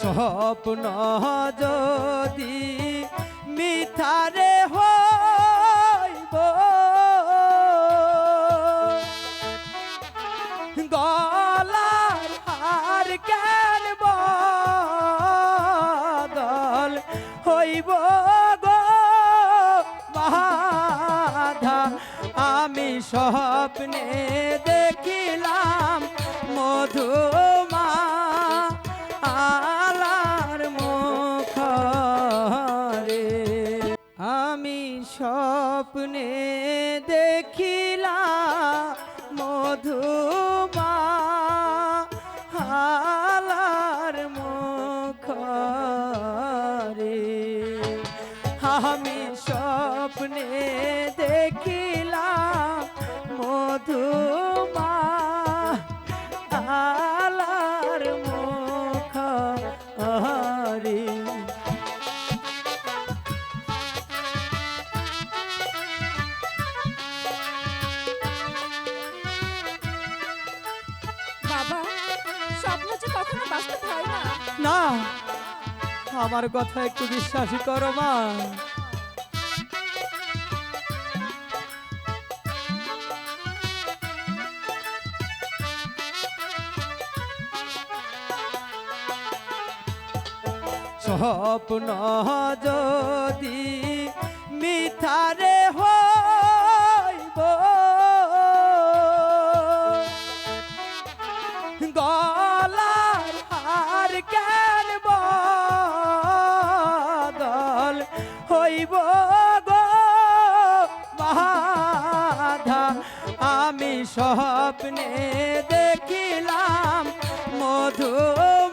স্বপ্ন যদি মিথারে হইব, গলার হার কেন বদল হইব গো? বাধা, আমি স্বপ্নে দেখিলাম মধুমা স্বপ্নে দেখিলা মধুমা না। আমার কথা একটু বিশ্বাসই করো মা। স্বপ্ন যদি মিথারে কেন বদল হইব গো বাধা? আমি স্বপ্নে দেখিলাম মধুমা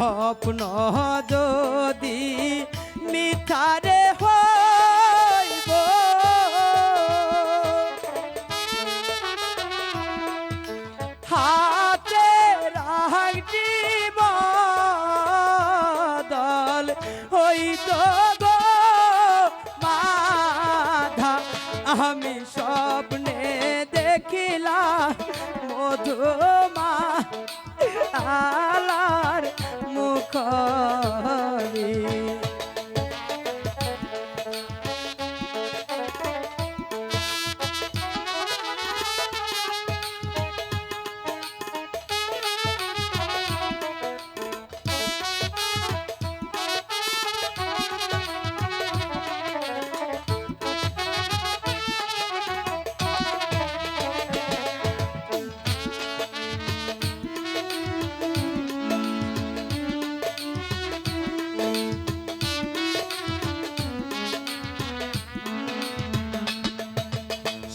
স্বপ্ন যদি মিথারে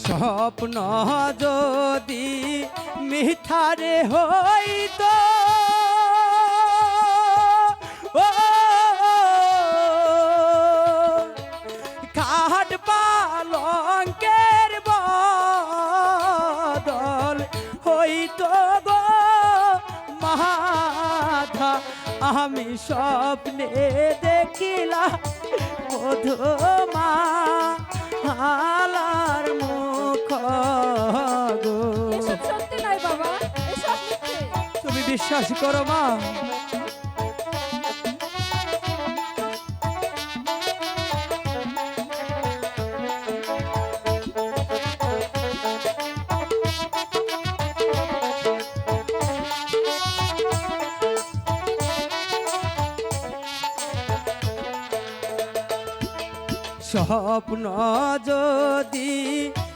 স্বপ্ন যদি মিঠারে হইত। খাট পালঙ্কের বদল হইত গো। মাধা, আমি স্বপ্নে দেখিলা মধুমা, হালার মুখ গো এসব সত্যি নয় বাবা এসব তুমি বিশ্বাস করো মা। স্বপ্ন যদি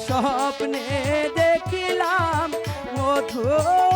স্বপ্নে দেখিলাম মধু